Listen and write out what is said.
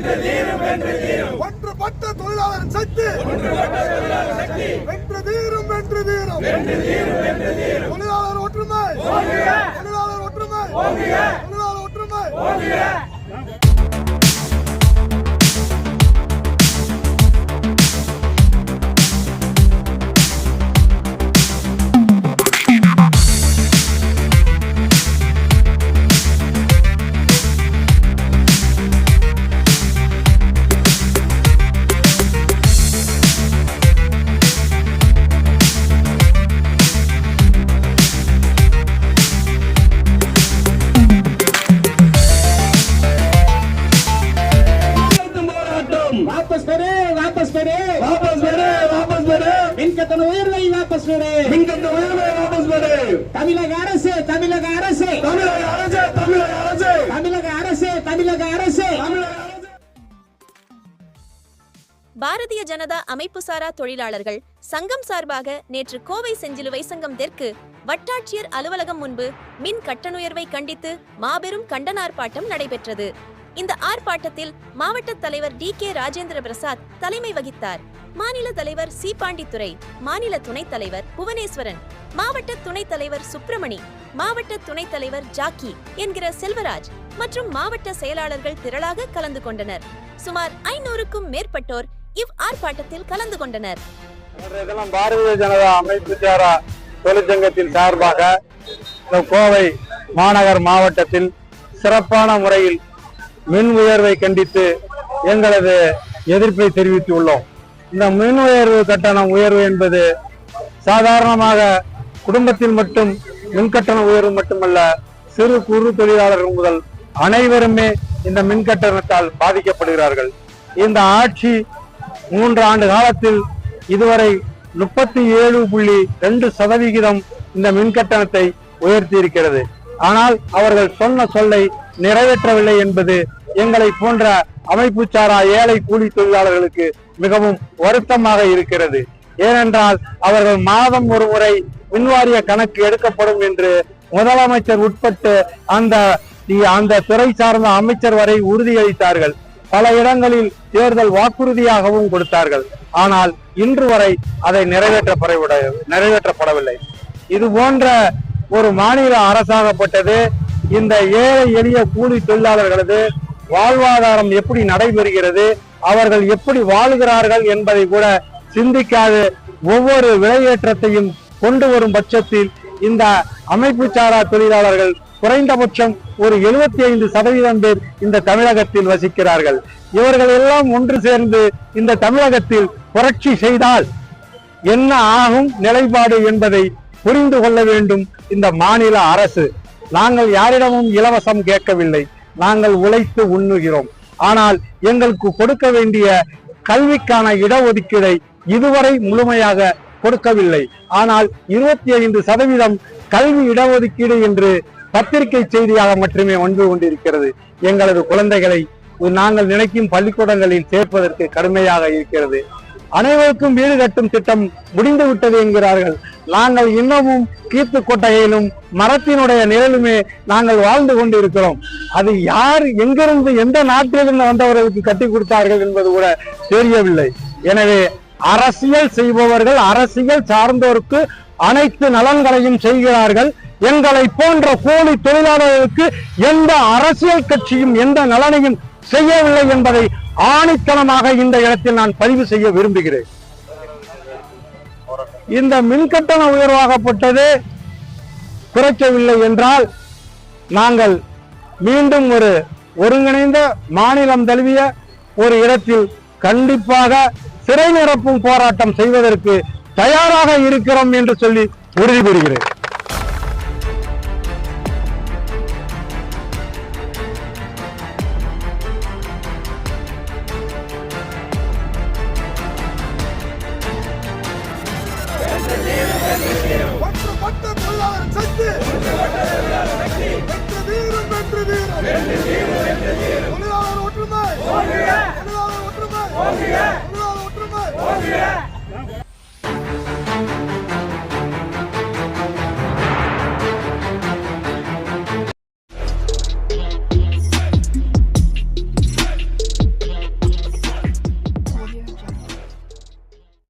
வென்று தொழிலாளர் சக்தி ஒன்றுபட்ட தொழிலாளர் சக்தி வென்று தொழிலாளர் ஒற்றுமை. தொழிலாளர் ஒற்றுமை. மின்கட்டண உயர்வை வாபஸ் பெறு. மின்கட்ட உயர்வை வாபஸ் அரசு தமிழக அரசு. தமிழக அரசு தமிழக அரசு. தமிழக அரசு தமிழக அரசு. தமிழக அரசு. பாரதிய ஜனதா அமைப்பு சாரா தொழிலாளர்கள் சங்கம் சார்பாக நேற்று கோவை செஞ்சிலுவை சங்கம் தெற்கு வட்டாட்சியர் அலுவலகம் முன்பு மின் கட்டணுயர்வை கண்டித்து மாபெரும் கண்டன ஆர்ப்பாட்டம் நடைபெற்றது. இந்த ஆர்ப்பாட்டத்தில் மாவட்ட தலைவர் டி கே ராஜேந்திர பிரசாத் தலைமை வகித்தார். மாநில தலைவர் சி. பாண்டித்துறை மாநில துணைத் தலைவர் புவனேஸ்வரன் மாவட்ட துணைத் தலைவர் சுப்பிரமணி மாவட்ட துணைத் தலைவர் ஜாக்கி என்கிற செல்வராஜ் மற்றும் மாவட்ட செயலாளர்கள் திரளாக கலந்து கொண்டனர். சுமார் ஐநூறுக்கும் மேற்பட்டோர் இவ் ஆர்ப்பாட்டத்தில் கலந்து கொண்டனர். பாரதிய ஜனதா அமைப்பு சாரா தொழிற்சங்கத்தின் சார்பாக கோவை மாநகர் மாவட்டத்தில் சிறப்பான முறையில் மின் உயர்வை கண்டித்து எங்களது எதிர்ப்பை தெரிவித்துள்ளோம். இந்த மின் உயர்வு கட்டணம் உயர்வு என்பது சாதாரணமாக குடும்பத்தில் மட்டும் மின் கட்டண உயர்வு மட்டுமல்ல சிறு குறு தொழிலாளர்கள் முதல் அனைவருமே இந்த மின் கட்டணத்தால் பாதிக்கப்படுகிறார்கள். இந்த ஆட்சி மூன்று ஆண்டு காலத்தில் இதுவரை முப்பத்தி ஏழு புள்ளி ரெண்டு சதவிகிதம் இந்த மின் கட்டணத்தை உயர்த்தி இருக்கிறது ஆனால் அவர்கள் சொன்ன சொல்லை நிறைவேற்றவில்லை என்பது எங்களை போன்ற அமைப்பு சாரா ஏழை கூலி தொழிலாளர்களுக்கு மிகவும் வருத்தமாக இருக்கிறது. ஏனென்றால் அவர்கள் மாதம் ஒரு முறை மின்வாரிய கணக்கு எடுக்கப்படும் என்று முதலமைச்சர் உட்பட்டு அந்த அந்த துறை சார்ந்த அமைச்சர் வரை உறுதியளித்தார்கள். பல இடங்களில் தேர்தல் வாக்குறுதியாகவும் கொடுத்தார்கள். ஆனால் இன்று வரை அதை நிறைவேற்றப்பட நிறைவேற்றப்படவில்லை. இது போன்ற ஒரு மாநில அரசாகப்பட்டது இந்த ஏழை எளிய கூலி தொழிலாளர்களது வாழ்வாதாரம் எப்படி நடைபெறுகிறது அவர்கள் எப்படி வாழுகிறார்கள் என்பதை கூட சிந்திக்காது. ஒவ்வொரு விலையேற்றத்தையும் கொண்டு வரும் பட்சத்தில் இந்த அமைப்பு சாரா தொழிலாளர்கள் குறைந்தபட்சம் ஒரு எழுபத்தி ஐந்து சதவீதம் பேர் இந்த தமிழகத்தில் வசிக்கிறார்கள். இவர்கள் எல்லாம் ஒன்று சேர்ந்து இந்த தமிழகத்தில் புரட்சி செய்தால் என்ன ஆகும் நிலைப்பாடு என்பதை புரிந்து கொள்ள வேண்டும் இந்த மாநில அரசு. நாங்கள் யாரிடமும் இலவசம் கேட்கவில்லை. நாங்கள் உழைத்து உண்ணுகிறோம். ஆனால் எங்களுக்கு கொடுக்க வேண்டிய கல்விக்கான இடஒதுக்கீடை இதுவரை முழுமையாக கொடுக்கவில்லை. ஆனால் இருபத்தி ஐந்து சதவீதம் கல்வி இடஒதுக்கீடு என்று பத்திரிகை செய்தியாக மட்டுமே வந்து கொண்டிருக்கிறது. எங்களது குழந்தைகளை நாங்கள் நினைக்கும் பள்ளிக்கூடங்களில் சேர்ப்பதற்கு கடுமையாக இருக்கிறது. அனைவருக்கும் வீடு கட்டும் திட்டம் முடிந்து விட்டது என்கிறார்கள். நாங்கள் இன்னமும் கீத்து கொட்டகையிலும் மரத்தினுடைய நிழலுமே நாங்கள் வாழ்ந்து கொண்டிருக்கிறோம். அது யார் எங்கிருந்து எந்த நாட்டிலிருந்து வந்தவர்களுக்கு கட்டி கொடுத்தார்கள் என்பது கூட தெரியவில்லை. எனவே அரசியல் செய்பவர்கள் அரசியல் சார்ந்தோருக்கு அனைத்து நலன்களையும் செய்கிறார்கள். எங்களை போன்ற போலி தொழிலாளர்களுக்கு எந்த அரசியல் கட்சியும் எந்த நலனையும் செய்யவில்லை என்பதை ஆணித்தனமாக இந்த இடத்தில் நான் பதிவு செய்ய விரும்புகிறேன். இந்த மின்கட்டண உயர்வாகப்பட்டது குறைக்கவில்லை என்றால் நாங்கள் மீண்டும் ஒரு ஒருங்கிணைந்த மாநிலம் தழுவிய ஒரு இடத்தில் கண்டிப்பாக சிறை நிரப்பும் போராட்டம் செய்வதற்கு தயாராக இருக்கிறோம் என்று சொல்லி உறுதி பெறுகிறேன் ஒன்றுபட்ட தொழிலாளர் சக்தி வென்று தீரும் வென்று